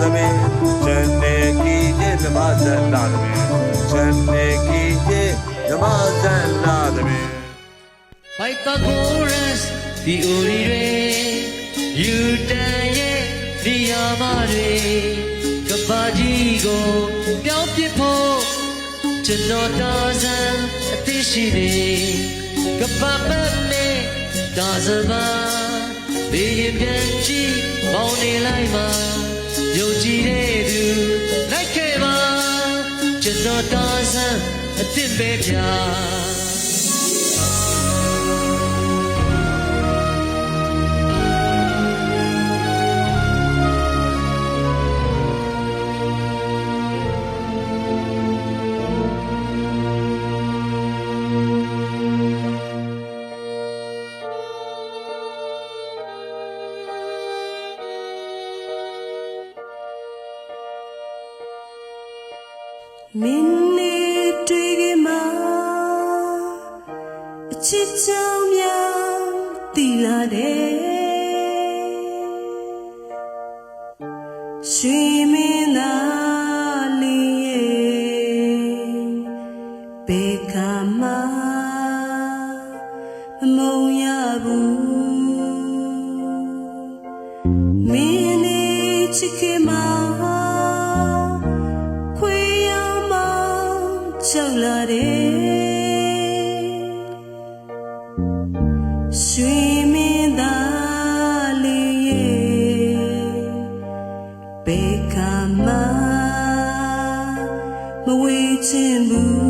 သမီးဇန်နေကီရဲ့ဓမ္မဇန်လာသမီးဇန်နေကီရဲ့ဓမ္မဇန်လာသမီး Pythagoras ဒီအိုရီတွေယူတန်ရဲ့ဒီယာမတွေကပ္ပါကြီးကိုပြောင်းပြဖို့ကျွန်တော်တာစံအသိရှိနေကပ္ပါမတ်နဲ့ဒါစပါဘေးရင်ပြန်ကြည့်မောင်းနေလိုက်မှာ ယုံကြည်တဲ့သူလိုက်ခဲ့ပါကျွန်တော်တာစံအသစ်ပဲပြ ချစ်ချောင်းများတီလာတယ် မင်းသားလေးရဲ့ဘေကမှာမဝေးချင်ဘူး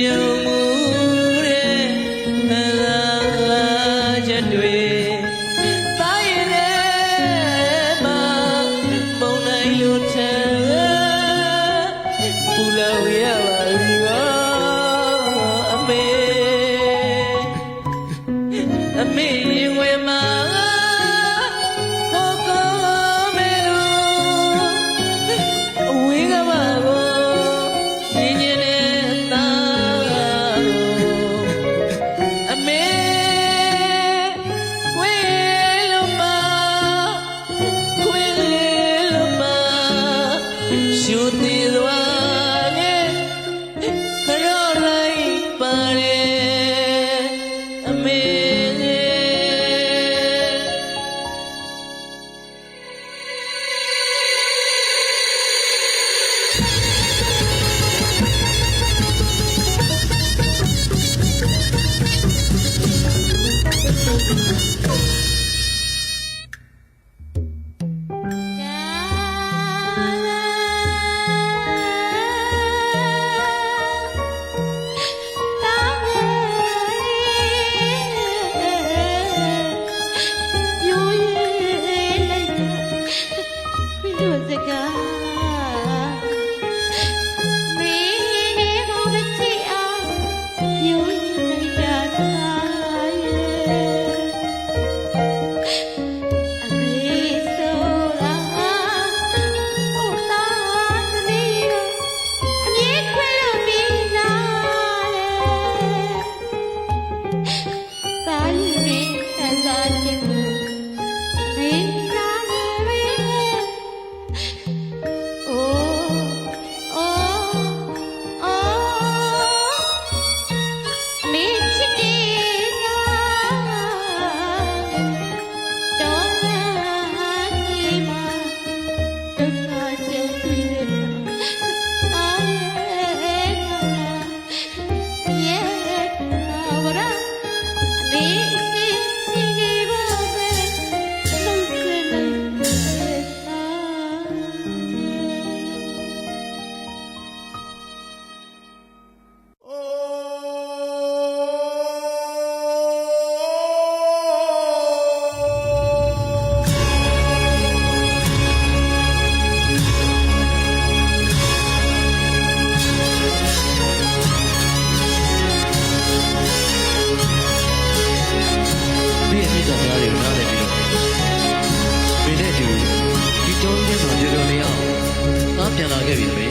you. တွေကိုနားလည်ပြီးတော့ပင်နဲ့တူဒီတုံးထဲမှာကြော်ကြော်နေအောင်သားပြန်လာခဲ့ပြီဆိုရင်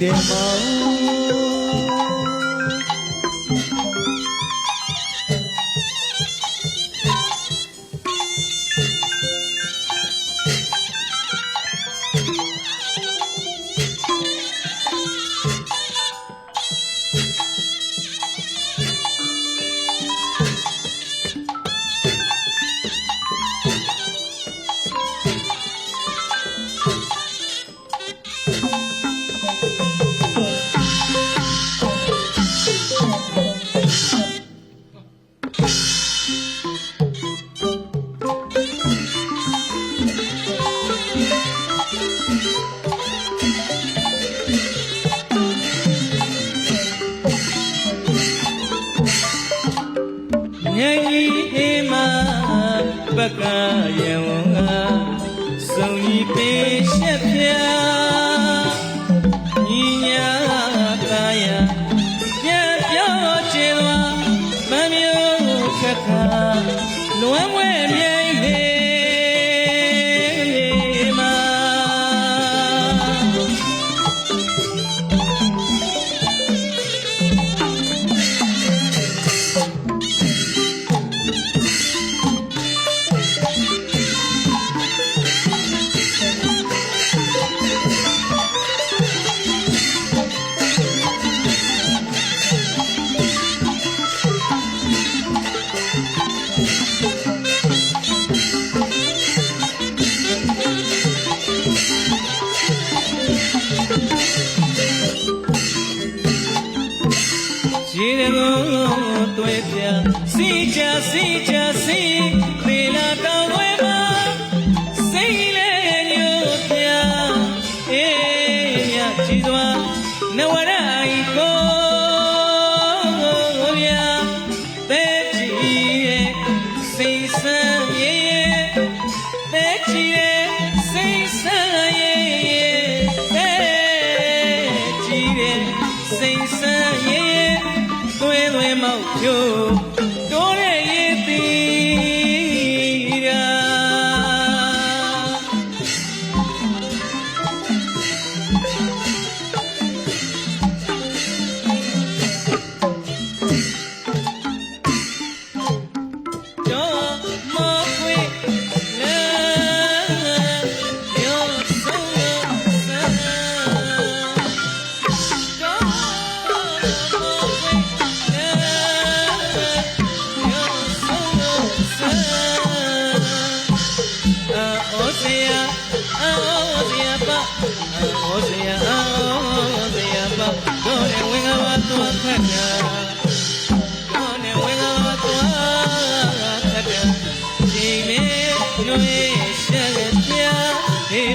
စေချိ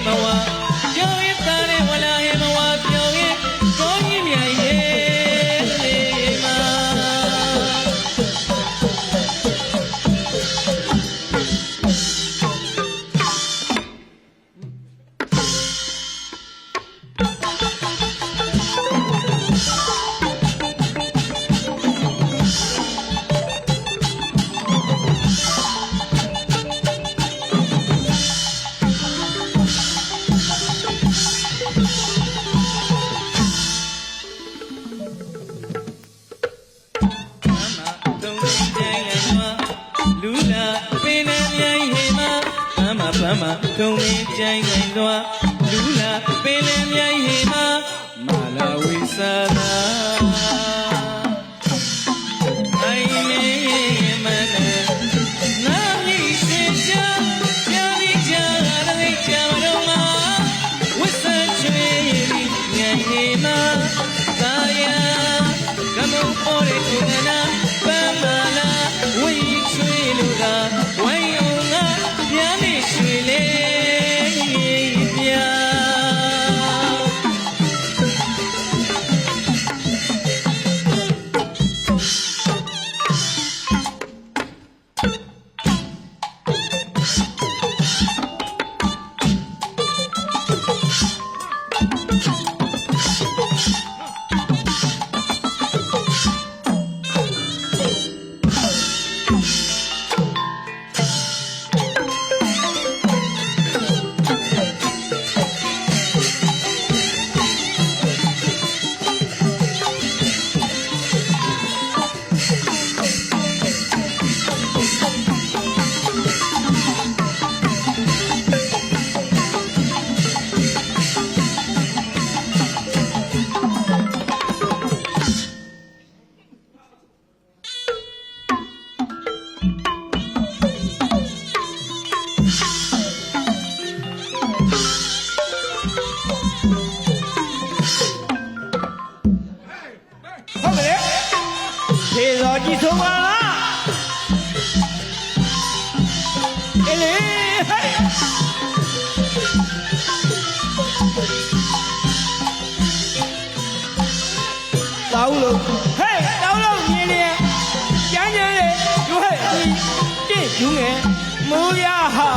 my one. တုံးတိုင်းတိုင်းရွာ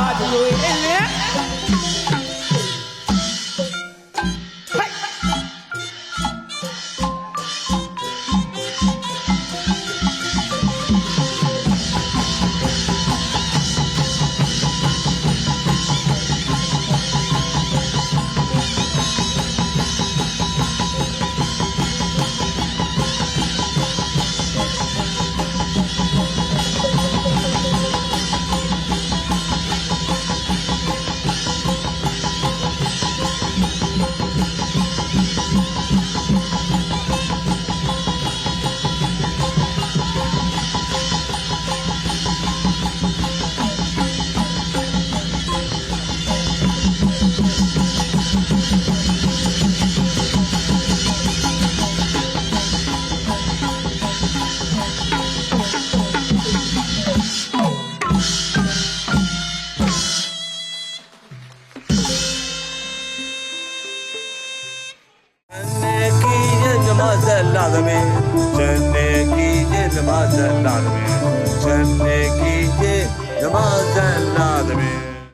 ရဟာ